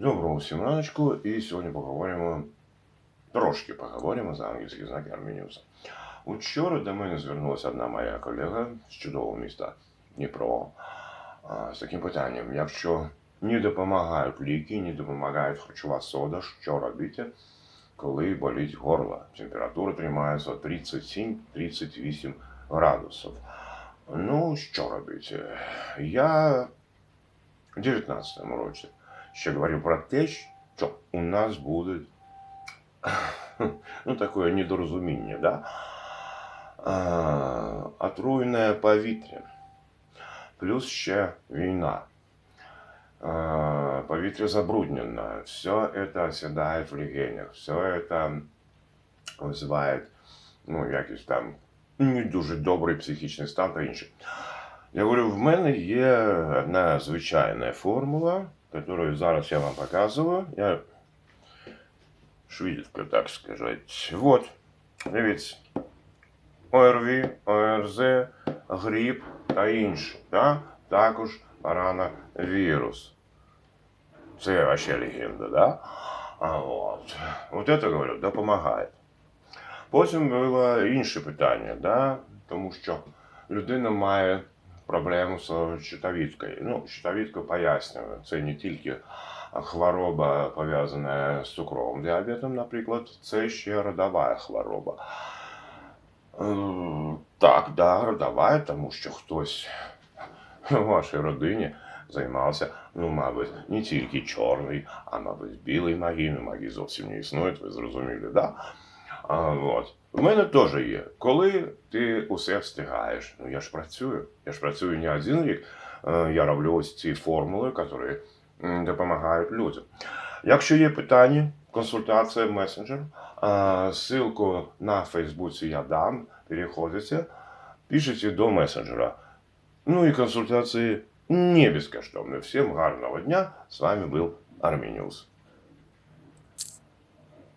Доброго всім раночку, і сьогодні поговоримо, трошки поговоримо за англійські знаки Армініуса. Учора до мене звернулася одна моя колега з чудового міста Дніпро з таким питанням: якщо не допомагають ліки, не допомагає харчова сода, що робити, коли болить горло? Температура тримається 37-38 градусів. Ну, що робити? Я в 19-му році ще говорив про те, що у нас буде ну, таке недорозуміння, да? а, отруєне повітря, плюс ще війна. Повітря забруднено, все це осідає в легенях, все це визиває ну, якийсь там не дуже добрий психічний стан та інше. Я говорю, в мене є одна звичайна формула, яку зараз я вам показую. Я швидко, так сказать. Вот, дивіться. ОРВІ, ОРЗ, грип та інше. Да? Також коронавірус. Це вообще легенда, да? А от. Вот это, говорю, допомагає. Потім було інше питання, да? тому що людина має проблему з щитовідкою. Ну, щитовідку пояснюю, це не тільки хвороба пов'язана з цукровим діабетом, наприклад, це ще родова хвороба. Е, Так, да, родова, тому що хтось у вашій родині займався, ну, мабуть, не тільки чорний, а мабуть, білий магій, ну, магій зовсім не існує, ви зрозуміли, да? А, от. У мене теж є. Коли ти усе встигаєш, ну я ж працюю, я ж працюю не один рік, е, я роблю ось ці формули, які м, допомагають людям. Якщо є питання, консультація месенджер, а, ссылку на Фейсбуці я дам, переходите, пишите до месенджера. Ну и консультации не безкоштовные. Всем гарного дня. С вами был Армinius.